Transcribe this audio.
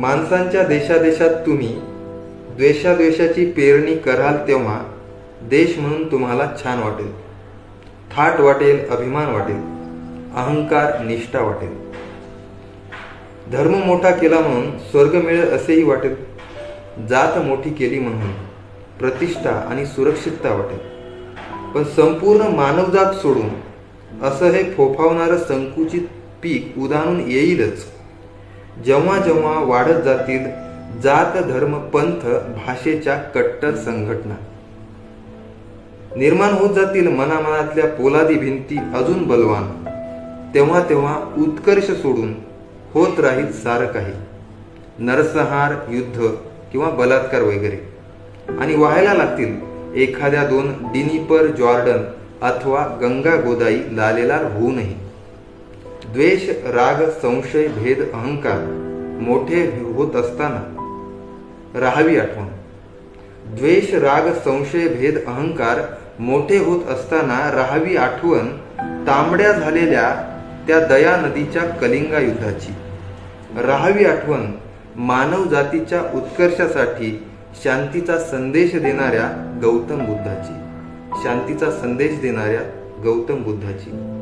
माणसांच्या देशादेशात तुम्ही द्वेषाद्वेषाची पेरणी कराल तेव्हा देश म्हणून तुम्हाला छान वाटेल. थाट वाटेल अभिमान वाटेल अहंकार निष्ठा वाटेल. धर्म मोठा केला म्हणून स्वर्ग मिळेल असेही वाटेल. जात मोठी केली म्हणून प्रतिष्ठा आणि सुरक्षितता वाटेल. पण संपूर्ण मानवजात सोडून असं हे फोफावणारं संकुचित पीक उदाहरून येईलच. जेव्हा जेव्हा वाढत जातील जात धर्म पंथ भाषेच्या कट्टर संघटना. निर्माण होत जातील मनामनातल्या पोलादी भिंती अजून बलवान. तेव्हा तेव्हा उत्कर्ष सोडून होत राहील सारं काही. नरसंहार युद्ध किंवा बलात्कार वगैरे. आणि व्हायला लागतील एखाद्या दोन डिनिपर जॉर्डन अथवा गंगा गोदाई लालेलार होऊनही द्वेष राग संशय भेद अहंकार मोठे होत असताना राहावी आठवण. द्वेष राग संशय भेद अहंकार मोठे होत असताना राहावी आठवण तांबड्या झालेल्या त्या दया नदीच्या कलिंगा युद्धाची. राहावी आठवण मानव जातीच्या उत्कर्षासाठी शांतीचा संदेश देणाऱ्या गौतम बुद्धाची. शांतीचा संदेश देणाऱ्या गौतम बुद्धाची.